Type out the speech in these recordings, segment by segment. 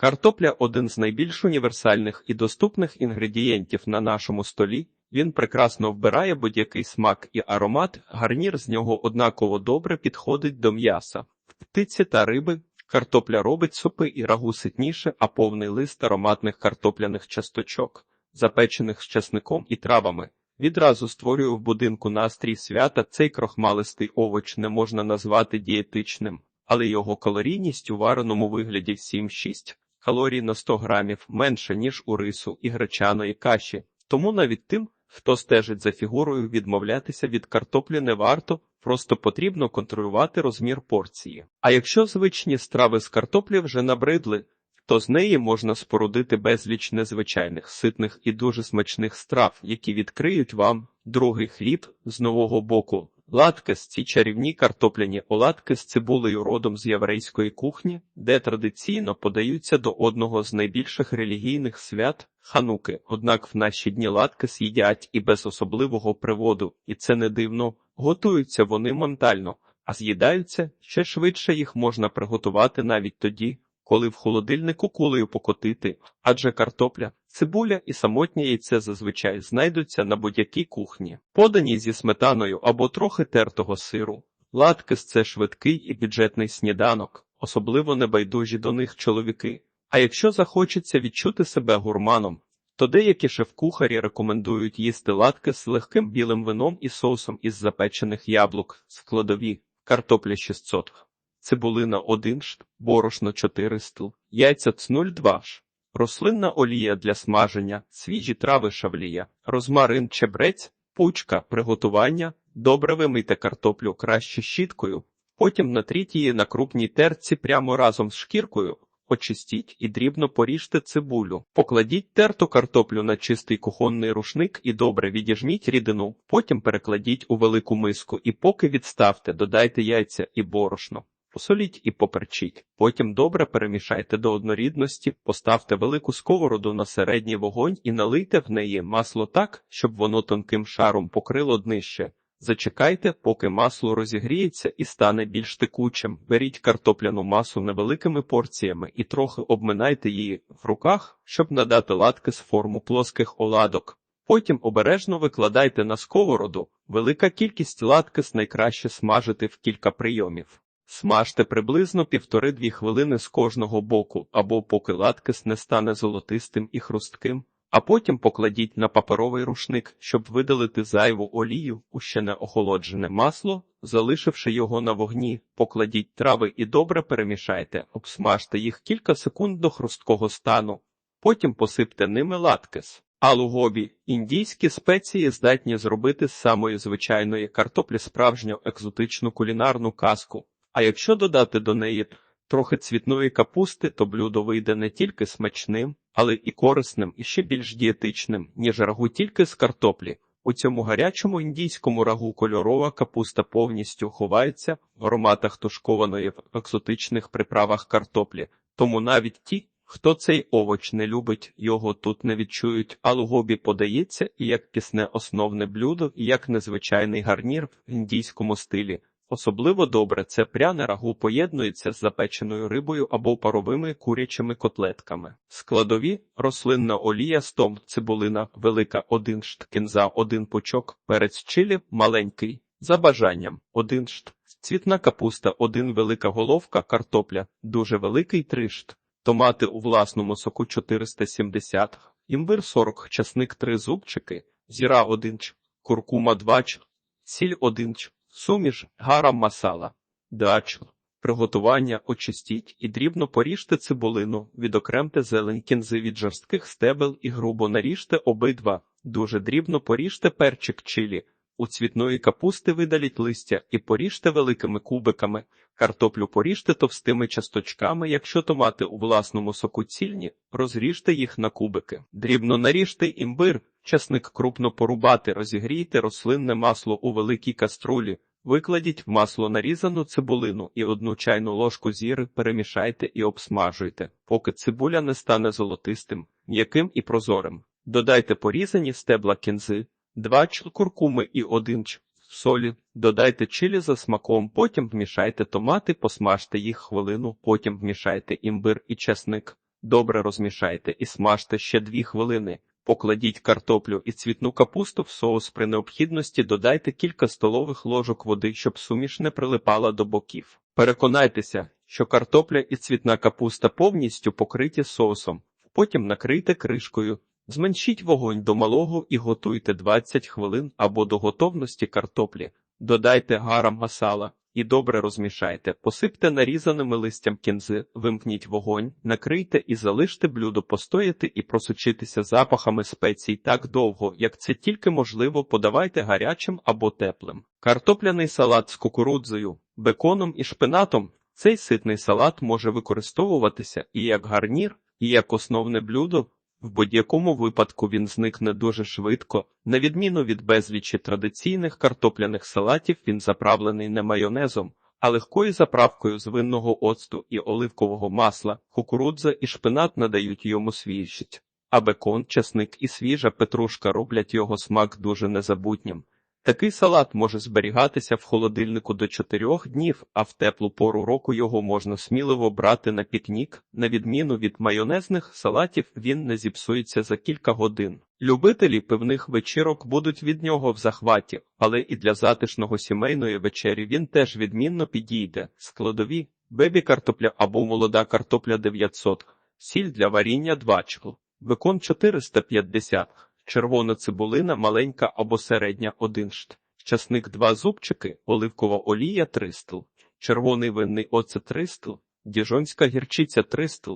Картопля один з найбільш універсальних і доступних інгредієнтів на нашому столі. Він прекрасно вбирає будь-який смак і аромат, гарнір з нього однаково добре підходить до м'яса. Птиці та риби картопля робить супи і рагу ситніше, а повний лист ароматних картопляних часточок, запечених з часником і травами. Відразу створює в будинку настрій свята. Цей крохмалистий овоч не можна назвати дієтичним, але його калорійність у вареному вигляді 7-6 калорій на 100 грамів менше, ніж у рису і гречаної каші. Тому навіть тим, хто стежить за фігурою, відмовлятися від картоплі не варто, просто потрібно контролювати розмір порції. А якщо звичні страви з картоплі вже набридли, то з неї можна спорудити безліч незвичайних, ситних і дуже смачних страв, які відкриють вам другий хліб з нового боку. Латкес – ці чарівні картопляні оладки з цибулею родом з єврейської кухні, де традиційно подаються до одного з найбільших релігійних свят хануки. Однак в наші дні латкес їдять і без особливого приводу, і це не дивно. Готуються вони ментально, а з'їдаються ще швидше їх можна приготувати навіть тоді, коли в холодильнику кулею покотити, адже картопля, цибуля і самотнє яйце зазвичай знайдуться на будь-якій кухні, подані зі сметаною або трохи тертого сиру. Латкес – це швидкий і бюджетний сніданок, особливо небайдужі до них чоловіки. А якщо захочеться відчути себе гурманом, то деякі шеф-кухарі рекомендують їсти латки з легким білим вином і соусом із запечених яблук, складові, картопля 600 цибулина 1 шт, борошно 4 стл, яйця цнуль 2 ш, рослинна олія для смаження, свіжі трави шавлія, розмарин чебрець, пучка, приготування, добре вимийте картоплю краще щіткою, потім натріть її на крупній терці прямо разом з шкіркою, очистіть і дрібно поріжте цибулю, покладіть терту картоплю на чистий кухонний рушник і добре відіжміть рідину, потім перекладіть у велику миску і поки відставте, додайте яйця і борошно. Посоліть і поперчіть, потім добре перемішайте до однорідності, поставте велику сковороду на середній вогонь і налийте в неї масло так, щоб воно тонким шаром покрило днище. Зачекайте, поки масло розігріється і стане більш текучим. Беріть картопляну масу невеликими порціями і трохи обминайте її в руках, щоб надати латки з форму плоских оладок. Потім обережно викладайте на сковороду. Велика кількість латкис найкраще смажити в кілька прийомів. Смажте приблизно півтори-дві хвилини з кожного боку, або поки латкис не стане золотистим і хрустким, а потім покладіть на паперовий рушник, щоб видалити зайву олію у ще не охолоджене масло, залишивши його на вогні, покладіть трави і добре перемішайте, обсмажте їх кілька секунд до хрусткого стану, потім посипте ними латкис. Алугобі індійські спеції здатні зробити з самої звичайної картоплі справжню екзотичну кулінарну казку. А якщо додати до неї трохи цвітної капусти, то блюдо вийде не тільки смачним, але і корисним, і ще більш дієтичним, ніж рагу тільки з картоплі. У цьому гарячому індійському рагу кольорова капуста повністю ховається в ароматах тушкованої в екзотичних приправах картоплі, тому навіть ті, хто цей овоч не любить, його тут не відчують, а лугобі подається і як пісне основне блюдо, і як незвичайний гарнір в індійському стилі. Особливо добре це пряне рагу поєднується з запеченою рибою або паровими курячими котлетками. Складові рослинна олія, стом, цибулина, велика 1 шт, кінза 1 пучок, перець чилі маленький, за бажанням 1 шт, цвітна капуста 1 велика головка, картопля, дуже великий 3 шт, томати у власному соку 470, імбир 40, часник 3 зубчики, зіра 1 ч, куркума 2 ч, сіль 1 ч. Суміш гарам масала, дачу. Приготування очистіть і дрібно поріжте цибулину, відокремте зелень кінзи від жорстких стебел і грубо наріжте обидва, дуже дрібно поріжте перчик чилі, у цвітної капусти видаліть листя і поріжте великими кубиками, картоплю поріжте товстими часточками, якщо томати у власному соку цільні, розріжте їх на кубики, дрібно наріжте імбир, часник крупно порубати, розігрійте рослинне масло у великій каструлі. Викладіть в масло нарізану цибулину і одну чайну ложку зіри перемішайте і обсмажуйте, поки цибуля не стане золотистим, м'яким і прозорим. Додайте порізані стебла кінзи, 2 ч куркуми і 1 ч солі, додайте чилі за смаком, потім вмішайте томати, посмажте їх хвилину, потім вмішайте імбир і чесник. Добре розмішайте і смажте ще 2 хвилини. Покладіть картоплю і цвітну капусту в соус при необхідності додайте кілька столових ложок води, щоб суміш не прилипала до боків. Переконайтеся, що картопля і цвітна капуста повністю покриті соусом. Потім накрийте кришкою, зменшіть вогонь до малого і готуйте 20 хвилин або до готовності картоплі. Додайте гарам масала і добре розмішайте. Посипте нарізаними листям кінзи, вимкніть вогонь, накрийте і залиште блюдо постояти і просочитися запахами спецій так довго, як це тільки можливо, подавайте гарячим або теплим. Картопляний салат з кукурудзою, беконом і шпинатом. Цей ситний салат може використовуватися і як гарнір, і як основне блюдо. В будь-якому випадку він зникне дуже швидко. На відміну від безлічі традиційних картопляних салатів, він заправлений не майонезом, а легкою заправкою з винного оцту і оливкового масла. Кукурудза і шпинат надають йому свіжість, а бекон, часник і свіжа петрушка роблять його смак дуже незабутнім. Такий салат може зберігатися в холодильнику до 4 днів, а в теплу пору року його можна сміливо брати на пікнік. На відміну від майонезних салатів, він не зіпсується за кілька годин. Любителі пивних вечірок будуть від нього в захваті, але і для затишного сімейної вечері він теж відмінно підійде. Складові бебі картопля або молода картопля 900, сіль для варіння 2 чл, бекон 450 червона цибулина маленька або середня 1 шт, часник 2 зубчики, оливкова олія 3 стл, червоний винний оцет 3 стл, діжонська гірчиця 3 стл,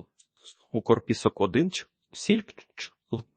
укорпісок 1 ч, сіль ч,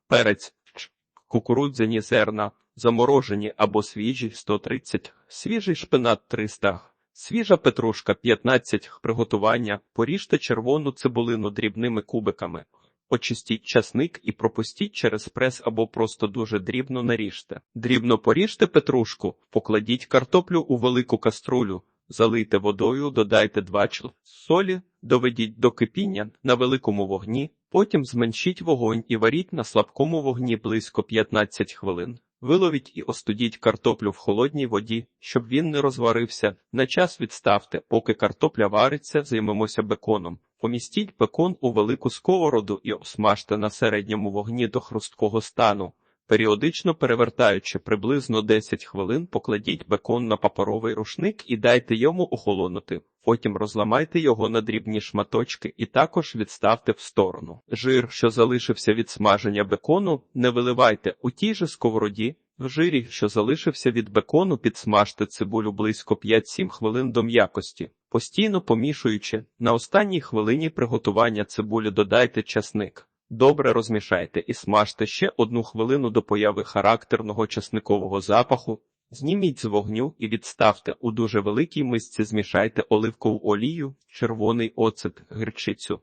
перець ч, кукурудзяні зерна, заморожені або свіжі 130, свіжий шпинат 300, свіжа петрушка 15, приготування, поріжте червону цибулину дрібними кубиками. Очистіть часник і пропустіть через прес або просто дуже дрібно наріжте. Дрібно поріжте петрушку, покладіть картоплю у велику каструлю, залийте водою, додайте 2 чл солі, доведіть до кипіння на великому вогні, потім зменшіть вогонь і варіть на слабкому вогні близько 15 хвилин. Виловіть і остудіть картоплю в холодній воді, щоб він не розварився. На час відставте, поки картопля вариться, займемося беконом. Помістіть бекон у велику сковороду і осмажте на середньому вогні до хрусткого стану. Періодично перевертаючи приблизно 10 хвилин, покладіть бекон на паперовий рушник і дайте йому охолонути. Потім розламайте його на дрібні шматочки і також відставте в сторону. Жир, що залишився від смаження бекону, не виливайте у тій же сковороді. В жирі, що залишився від бекону, підсмажте цибулю близько 5-7 хвилин до м'якості. Постійно помішуючи, на останній хвилині приготування цибулі додайте часник. Добре розмішайте і смажте ще одну хвилину до появи характерного часникового запаху. Зніміть з вогню і відставте у дуже великій мисці змішайте оливкову олію, червоний оцет, гірчицю.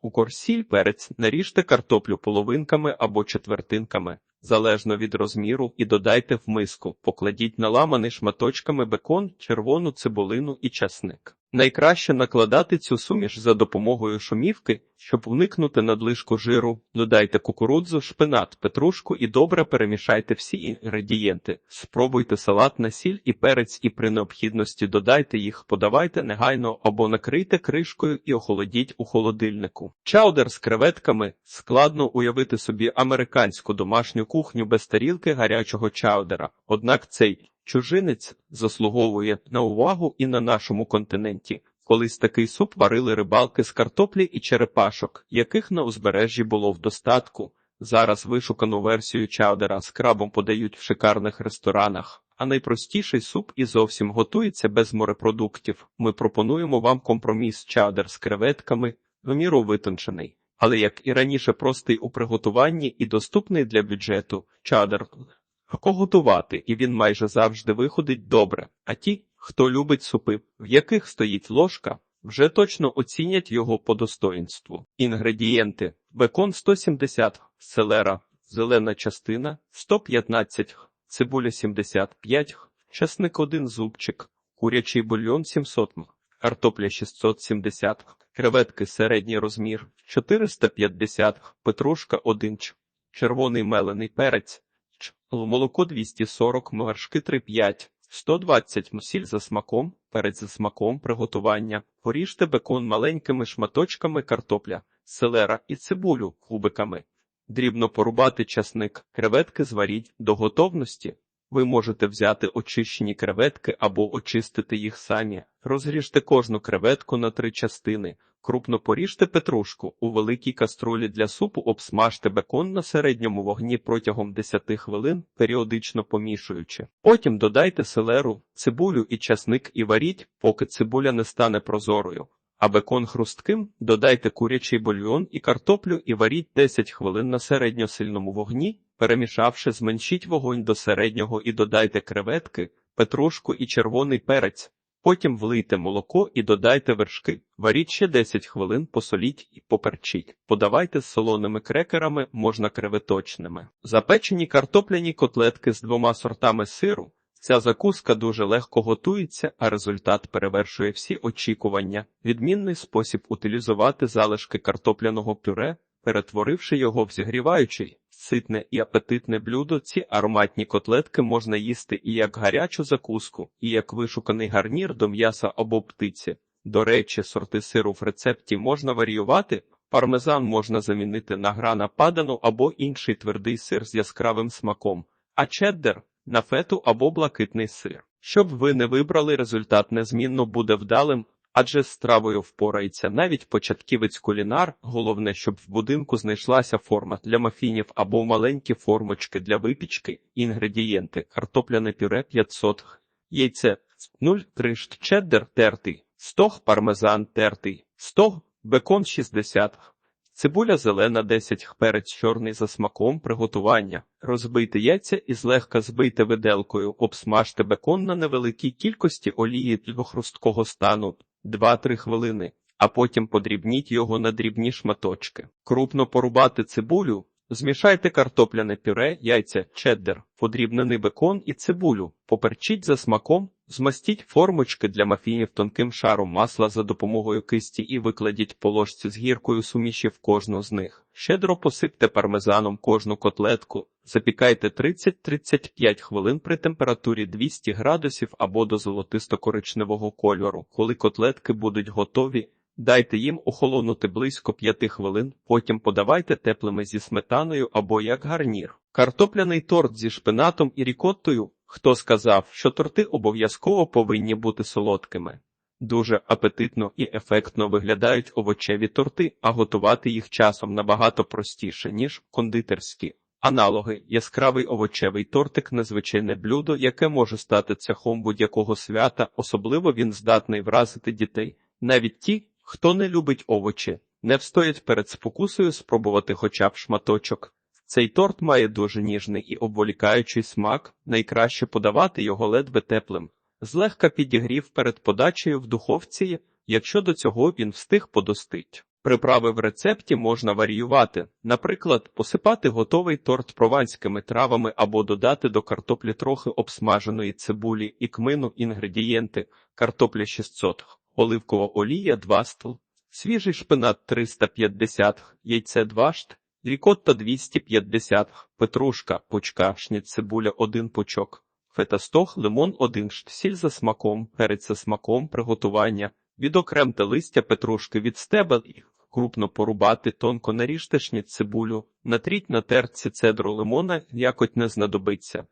У корсіль перець наріжте картоплю половинками або четвертинками, залежно від розміру, і додайте в миску, покладіть наламаний шматочками бекон, червону цибулину і часник. Найкраще накладати цю суміш за допомогою шумівки, щоб уникнути надлишку жиру. Додайте кукурудзу, шпинат, петрушку і добре перемішайте всі інгредієнти. Спробуйте салат на сіль і перець, і при необхідності додайте їх, подавайте негайно або накрийте кришкою і охолодіть у холодильнику. Чаудер з креветками складно уявити собі американську домашню кухню без тарілки гарячого чаудера. Однак цей Чужинець заслуговує на увагу і на нашому континенті. Колись такий суп варили рибалки з картоплі і черепашок, яких на узбережжі було в достатку. Зараз вишукану версію чаудера з крабом подають в шикарних ресторанах, а найпростіший суп і зовсім готується без морепродуктів. Ми пропонуємо вам компроміс чаудер з креветками, в міру витончений, але як і раніше простий у приготуванні і доступний для бюджету. Чаудер готувати, і він майже завжди виходить добре. А ті, хто любить супи, в яких стоїть ложка, вже точно оцінять його по достоїнству. Інгредієнти: бекон 170, селера, зелена частина 115, цибуля 75, часник 1 зубчик, курячий бульйон 700 м, картопля 670, креветки середній розмір 450, петрушка 1 ч, червоний мелений перець молоко 240 вершки 3,5, 120 сіль за смаком, перець за смаком приготування, поріжте бекон маленькими шматочками картопля, селера і цибулю кубиками. Дрібно порубати часник, креветки зваріть до готовності. Ви можете взяти очищені креветки або очистити їх самі. Розріжте кожну креветку на три частини. Крупно поріжте петрушку. У великій каструлі для супу обсмажте бекон на середньому вогні протягом 10 хвилин, періодично помішуючи. Потім додайте селеру, цибулю і часник і варіть, поки цибуля не стане прозорою. А бекон хрустким додайте курячий бульйон і картоплю і варіть 10 хвилин на середньосильному вогні, перемішавши, зменшіть вогонь до середнього і додайте креветки, петрушку і червоний перець. Потім влийте молоко і додайте вершки. Варіть ще 10 хвилин, посоліть і поперчіть. Подавайте з солоними крекерами, можна креветочними. Запечені картопляні котлетки з двома сортами сиру. Ця закуска дуже легко готується, а результат перевершує всі очікування. Відмінний спосіб утилізувати залишки картопляного пюре, перетворивши його в зігріваючий, ситне і апетитне блюдо. Ці ароматні котлетки можна їсти і як гарячу закуску, і як вишуканий гарнір до м'яса або птиці. До речі, сорти сиру в рецепті можна варіювати. Пармезан можна замінити на грана падану або інший твердий сир з яскравим смаком, а чеддер на фету або блакитний сир. Щоб ви не вибрали, результат незмінно буде вдалим, адже з стравою впорається навіть початківець кулінар. Головне, щоб в будинку знайшлася форма для мафінів або маленькі формочки для випічки, інгредієнти, картопляне пюре 500 г, яйце. 0,3 шт чеддер тертий, 100 г пармезан тертий, 100 г бекон 60 г. Цибуля зелена 10 х, перець чорний за смаком приготування. Розбийте яйця і злегка збийте виделкою, обсмажте бекон на невеликій кількості олії до хрусткого стану 2-3 хвилини, а потім подрібніть його на дрібні шматочки. Крупно порубати цибулю, змішайте картопляне пюре, яйця, чеддер, подрібнений бекон і цибулю, поперчіть за смаком, змастіть формочки для мафінів тонким шаром масла за допомогою кисті і викладіть по ложці з гіркою суміші в кожну з них. Щедро посипте пармезаном кожну котлетку, запікайте 30-35 хвилин при температурі 200 градусів або до золотисто-коричневого кольору. Коли котлетки будуть готові, дайте їм охолонути близько 5 хвилин, потім подавайте теплими зі сметаною або як гарнір. Картопляний торт зі шпинатом і рікоттою. Хто сказав, що торти обов'язково повинні бути солодкими? Дуже апетитно і ефектно виглядають овочеві торти, а готувати їх часом набагато простіше, ніж кондитерські. Аналоги яскравий овочевий тортик незвичайне блюдо, яке може стати цехом будь-якого свята, особливо він здатний вразити дітей. Навіть ті, хто не любить овочі, не встоять перед спокусою спробувати хоча б шматочок. Цей торт має дуже ніжний і обволікаючий смак, найкраще подавати його ледве теплим. Злегка підігрів перед подачею в духовці, якщо до цього він встиг подостить. Приправи в рецепті можна варіювати, наприклад, посипати готовий торт прованськими травами або додати до картоплі трохи обсмаженої цибулі і кмину інгредієнти, картопля 600, оливкова олія 2 стл, свіжий шпинат 350, яйце 2 шт, рікотта 250, петрушка, пучка, шніт цибуля 1 пучок, фета 100, лимон 1 шт, сіль за смаком, перець за смаком, приготування, відокремте листя петрушки від стебел і крупно порубати, тонко наріжте шніт цибулю, натріть на терці цедру лимона, якоть не знадобиться.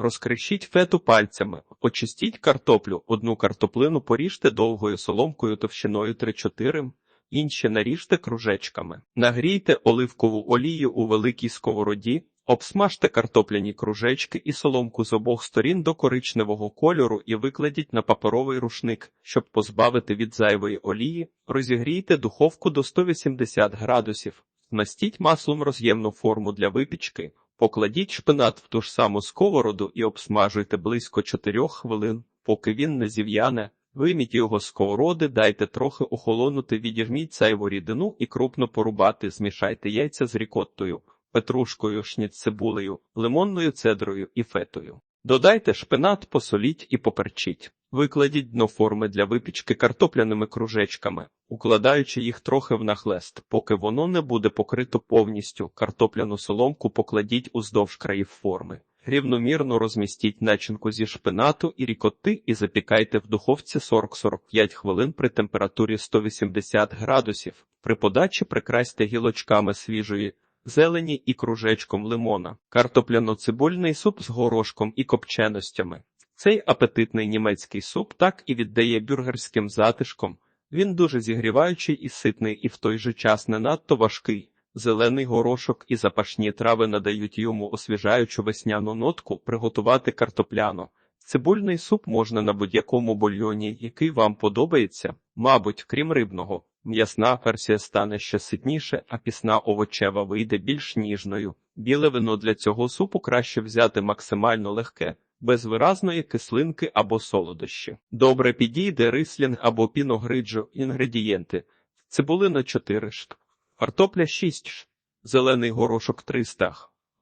Розкришіть фету пальцями, очистіть картоплю, одну картоплину поріжте довгою соломкою товщиною 3-4 інші наріжте кружечками. Нагрійте оливкову олію у великій сковороді, обсмажте картопляні кружечки і соломку з обох сторін до коричневого кольору і викладіть на паперовий рушник, щоб позбавити від зайвої олії, розігрійте духовку до 180 градусів, Настіть маслом роз'ємну форму для випічки, покладіть шпинат в ту ж саму сковороду і обсмажуйте близько 4 хвилин, поки він не зів'яне. Вийміть його з сковороди, дайте трохи охолонути, відіжміть цайву рідину і крупно порубати, змішайте яйця з рікоттою, петрушкою, шніццибулею, лимонною цедрою і фетою. Додайте шпинат, посоліть і поперчіть. Викладіть дно форми для випічки картопляними кружечками, укладаючи їх трохи в нахлест, поки воно не буде покрито повністю. Картопляну соломку покладіть уздовж країв форми. Рівномірно розмістіть начинку зі шпинату і рікотти і запікайте в духовці 40-45 хвилин при температурі 180 градусів. При подачі прикрасьте гілочками свіжої зелені і кружечком лимона, картопляно-цибульний суп з горошком і копченостями. Цей апетитний німецький суп так і віддає бюргерським затишком. Він дуже зігріваючий і ситний, і в той же час не надто важкий. Зелений горошок і запашні трави надають йому освіжаючу весняну нотку приготувати картопляно. Цибульний суп можна на будь-якому бульйоні, який вам подобається, мабуть, крім рибного. М'ясна версія стане ще ситніше, а пісна овочева вийде більш ніжною. Біле вино для цього супу краще взяти максимально легке, без виразної кислинки або солодощі. Добре підійде рислінг або піногриджо інгредієнти. Цибулина 4 штук, картопля 6 штук, зелений горошок 300 г,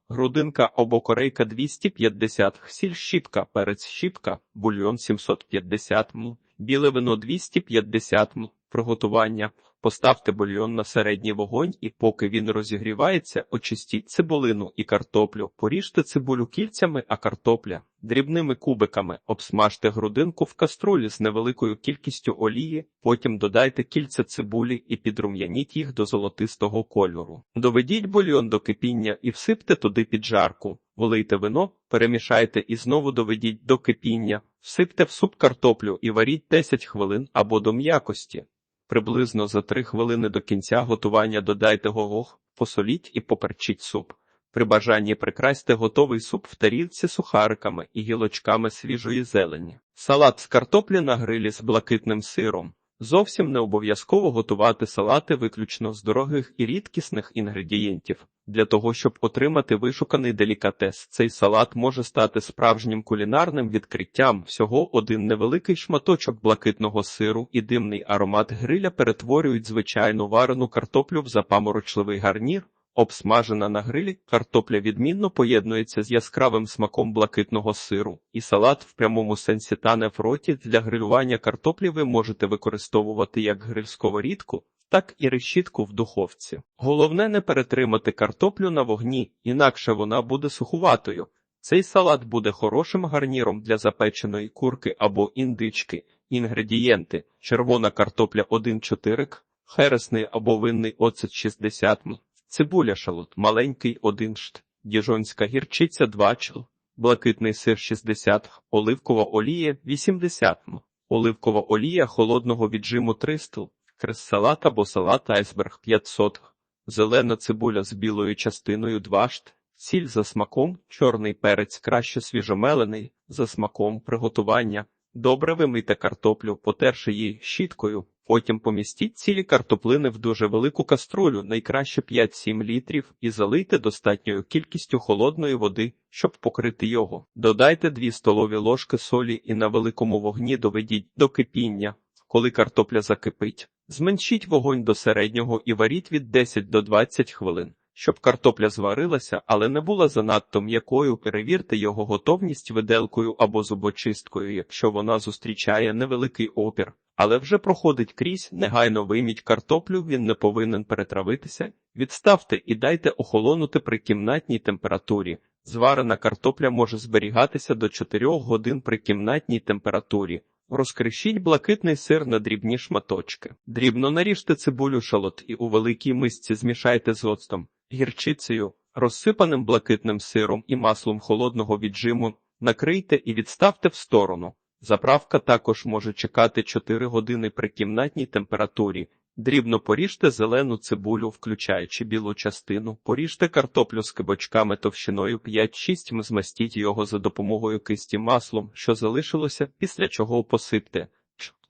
грудинка або корейка 250 г, сіль щіпка, перець щіпка, бульйон 750 мл, біле вино 250 мл. Приготування. Поставте бульйон на середній вогонь і поки він розігрівається, очистіть цибулину і картоплю. Поріжте цибулю кільцями, а картопля дрібними кубиками. Обсмажте грудинку в каструлі з невеликою кількістю олії, потім додайте кільця цибулі і підрум'яніть їх до золотистого кольору. Доведіть бульйон до кипіння і всипте туди піджарку. Влийте вино, перемішайте і знову доведіть до кипіння. Всипте в суп картоплю і варіть 10 хвилин або до м'якості. Приблизно за 3 хвилини до кінця готування додайте горох, посоліть і поперчіть суп. При бажанні прикрасьте готовий суп в тарілці сухариками і гілочками свіжої зелені. Салат з картоплі на грилі з блакитним сиром. Зовсім не обов'язково готувати салати виключно з дорогих і рідкісних інгредієнтів. Для того, щоб отримати вишуканий делікатес, цей салат може стати справжнім кулінарним відкриттям. Всього один невеликий шматочок блакитного сиру і димний аромат гриля перетворюють звичайну варену картоплю в запаморочливий гарнір. Обсмажена на грилі, картопля відмінно поєднується з яскравим смаком блакитного сиру, і салат в прямому сенсі тане в роті. Для грилювання картоплі ви можете використовувати як гриль-сковорідку, так і решітку в духовці. Головне не перетримати картоплю на вогні, інакше вона буде сухуватою. Цей салат буде хорошим гарніром для запеченої курки або індички. Інгредієнти: червона картопля 1 4 хересний або винний оцет 60 м, цибуля шалот маленький 1 шт, діжонська гірчиця 2 чл, блакитний сир 60 г, оливкова олія 80 м, оливкова олія холодного віджиму 300 м, крес-салат або салат айсберг 500 г, зелена цибуля з білою частиною 2 шт, сіль за смаком, чорний перець краще свіжомелений, за смаком приготування. Добре вимийте картоплю, потерши її щіткою, потім помістіть цілі картоплини в дуже велику каструлю, найкраще 5-7 літрів, і залийте достатньою кількістю холодної води, щоб покрити його. Додайте 2 столові ложки солі і на великому вогні доведіть до кипіння. Коли картопля закипить, зменшіть вогонь до середнього і варіть від 10 до 20 хвилин. Щоб картопля зварилася, але не була занадто м'якою, перевірте його готовність виделкою або зубочисткою, якщо вона зустрічає невеликий опір, але вже проходить крізь, негайно вийміть картоплю, він не повинен перетравитися, відставте і дайте охолонути при кімнатній температурі. Зварена картопля може зберігатися до 4 годин при кімнатній температурі. Розкришіть блакитний сир на дрібні шматочки. Дрібно наріжте цибулю шалот і у великій мисці змішайте з оцтом гірчицею, розсипаним блакитним сиром і маслом холодного віджиму, накрийте і відставте в сторону. Заправка також може чекати 4 години при кімнатній температурі. Дрібно поріжте зелену цибулю, включаючи білу частину, поріжте картоплю з кибочками товщиною 5-6 м, змастіть його за допомогою кисті маслом, що залишилося, після чого посипте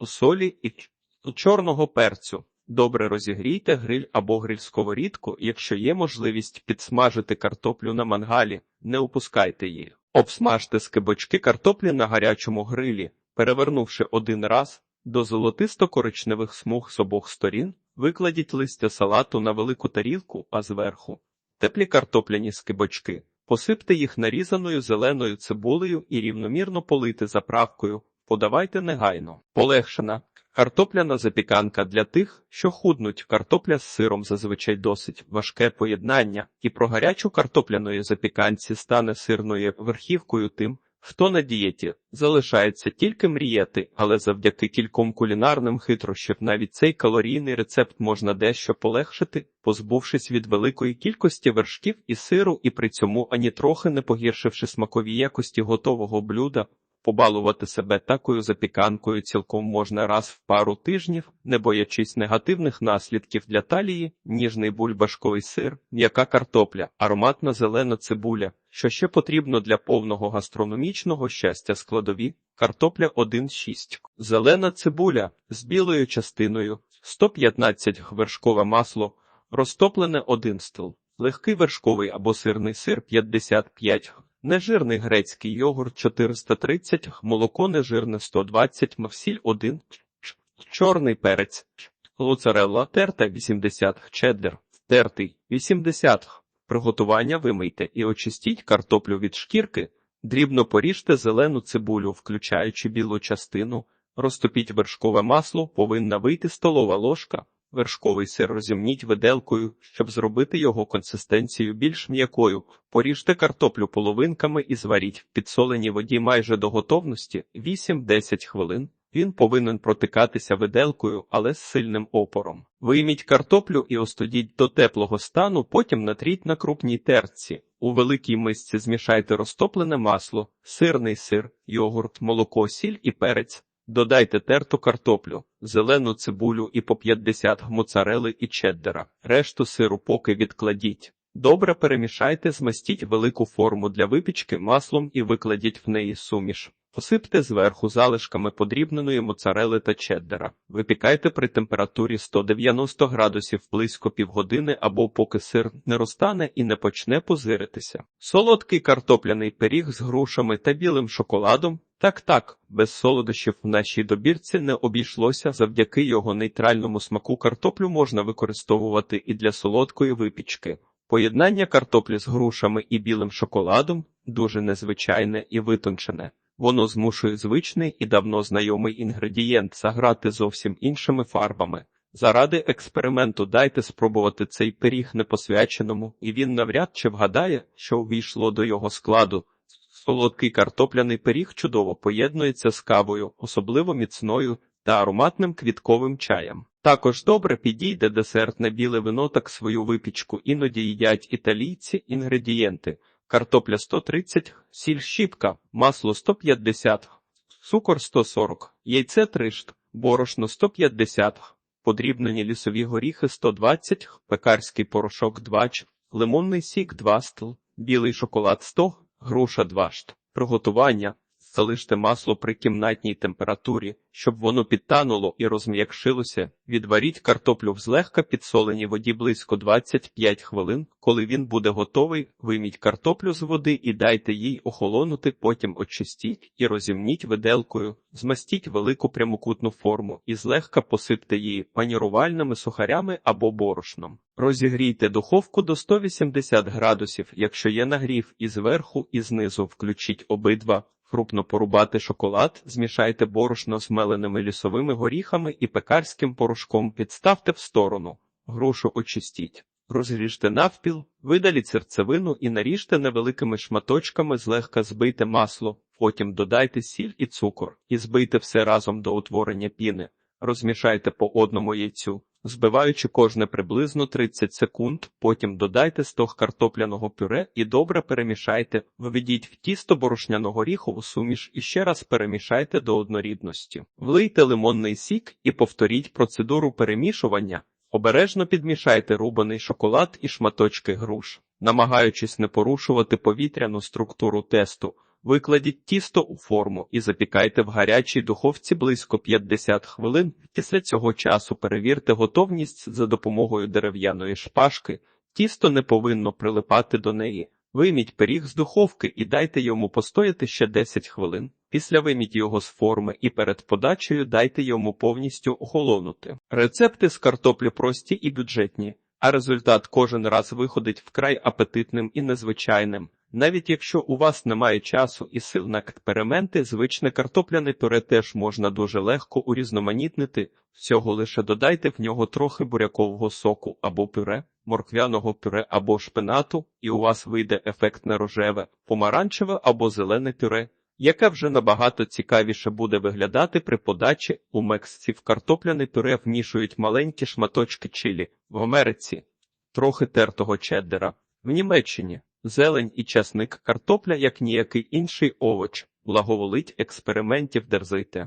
солі і чорного перцю. Добре розігрійте гриль або гриль-сковорідку, якщо є можливість підсмажити картоплю на мангалі, не опускайте її. Обсмажте скибочки картоплі на гарячому грилі, перевернувши один раз до золотисто-коричневих смуг з обох сторін, викладіть листя салату на велику тарілку, а зверху теплі картопляні скибочки. Посипте їх нарізаною зеленою цибулею і рівномірно полийте заправкою, подавайте негайно. Полегшена. Картопляна запіканка для тих, що худнуть. Картопля з сиром зазвичай досить важке поєднання, і про гарячу картопляної запіканці стане сирною верхівкою тим, Хто на дієті, залишається тільки мріяти, але завдяки кільком кулінарним хитрощам навіть цей калорійний рецепт можна дещо полегшити, позбувшись від великої кількості вершків і сиру, і при цьому ані трохи не погіршивши смакові якості готового блюда. Побалувати себе такою запіканкою цілком можна раз в пару тижнів, не боячись негативних наслідків для талії, ніжний бульбашковий сир, м'яка картопля, ароматна зелена цибуля. Що ще потрібно для повного гастрономічного щастя складові? Картопля 1,6, зелена цибуля з білою частиною, 115 вершкове масло, розтоплене 1 стил, легкий вершковий або сирний сир 55 Нежирний грецький йогурт 430, молоко нежирне 120, мавсіль 1, чорний перець, луцарелла терта 80, чеддер, тертий 80. Приготування вимийте і очистіть картоплю від шкірки, дрібно поріжте зелену цибулю, включаючи білу частину, розтопіть вершкове масло, повинна вийти столова ложка. Вершковий сир розімніть виделкою, щоб зробити його консистенцію більш м'якою. Поріжте картоплю половинками і зваріть в підсоленій воді майже до готовності 8-10 хвилин. Він повинен протикатися виделкою, але з сильним опором. Вийміть картоплю і остудіть до теплого стану, потім натріть на крупній терці. У великій мисці змішайте розтоплене масло, сирний сир, йогурт, молоко, сіль і перець. Додайте терту картоплю, зелену цибулю і по 50 моцарели і чеддера. Решту сиру поки відкладіть. Добре перемішайте, змастіть велику форму для випічки маслом і викладіть в неї суміш. Посипте зверху залишками подрібненої моцарели та чеддера. Випікайте при температурі 190 градусів близько півгодини або поки сир не розтане і не почне позиритися. Солодкий картопляний пиріг з грушами та білим шоколадом. Так, так, без солодощів в нашій добірці не обійшлося. Завдяки його нейтральному смаку картоплю можна використовувати і для солодкої випічки. Поєднання картоплі з грушами і білим шоколадом дуже незвичайне і витончене. Воно змушує звичний і давно знайомий інгредієнт заграти зовсім іншими фарбами. Заради експерименту дайте спробувати цей пиріг непосвяченому, і він навряд чи вгадає, що увійшло до його складу. Солодкий картопляний пиріг чудово поєднується з кавою, особливо міцною та ароматним квітковим чаєм. Також добре підійде десертне біле вино, так свою випічку іноді їдять італійці інгредієнти. Картопля 130, сіль щіпка, масло 150, цукор 140, яйце 300, борошно 150, подрібнені лісові горіхи 120, пекарський порошок 2 ч, лимонний сік 2 стл, білий шоколад 100, груша 2 шт. Приготування Залиште масло при кімнатній температурі, щоб воно підтануло і розм'якшилося. Відваріть картоплю в злегка підсоленій воді близько 25 хвилин. Коли він буде готовий, вийміть картоплю з води і дайте їй охолонути, потім очистіть і розімніть виделкою, змастіть велику прямокутну форму і злегка посипте її панірувальними сухарями або борошном. Розігрійте духовку до 180 градусів, якщо є нагрів, і зверху, і знизу включіть обидва. Крупно порубати шоколад, змішайте борошно з меленими лісовими горіхами і пекарським порошком, підставте в сторону, грушу очистіть, розріжте навпіл, видаліть серцевину і наріжте невеликими шматочками, злегка збийте масло, потім додайте сіль і цукор. І збийте все разом до утворення піни, розмішайте по одному яйцю збиваючи кожне приблизно 30 секунд, потім додайте стог картопляного пюре і добре перемішайте, введіть в тісто борошняного горіхову суміш і ще раз перемішайте до однорідності. Влийте лимонний сік і повторіть процедуру перемішування. Обережно підмішайте рубаний шоколад і шматочки груш, намагаючись не порушувати повітряну структуру тесту. Викладіть тісто у форму і запікайте в гарячій духовці близько 50 хвилин. Після цього часу перевірте готовність за допомогою дерев'яної шпажки. Тісто не повинно прилипати до неї. Вийміть пиріг з духовки і дайте йому постояти ще 10 хвилин. Після виміть його з форми і перед подачею дайте йому повністю охолонути. Рецепти з картоплі прості і бюджетні, а результат кожен раз виходить вкрай апетитним і незвичайним. Навіть якщо у вас немає часу і сил на експерименти, звичне картопляне пюре теж можна дуже легко урізноманітнити, всього лише додайте в нього трохи бурякового соку або пюре, морквяного пюре або шпинату, і у вас вийде ефектне рожеве, помаранчеве або зелене пюре, яке вже набагато цікавіше буде виглядати при подачі у Мексиці. в картопляне пюре вмішують маленькі шматочки чилі в Америці, трохи тертого чеддера, в Німеччині. Зелень і часник картопля, як ніякий інший овоч, благоволить експериментів дерзайте.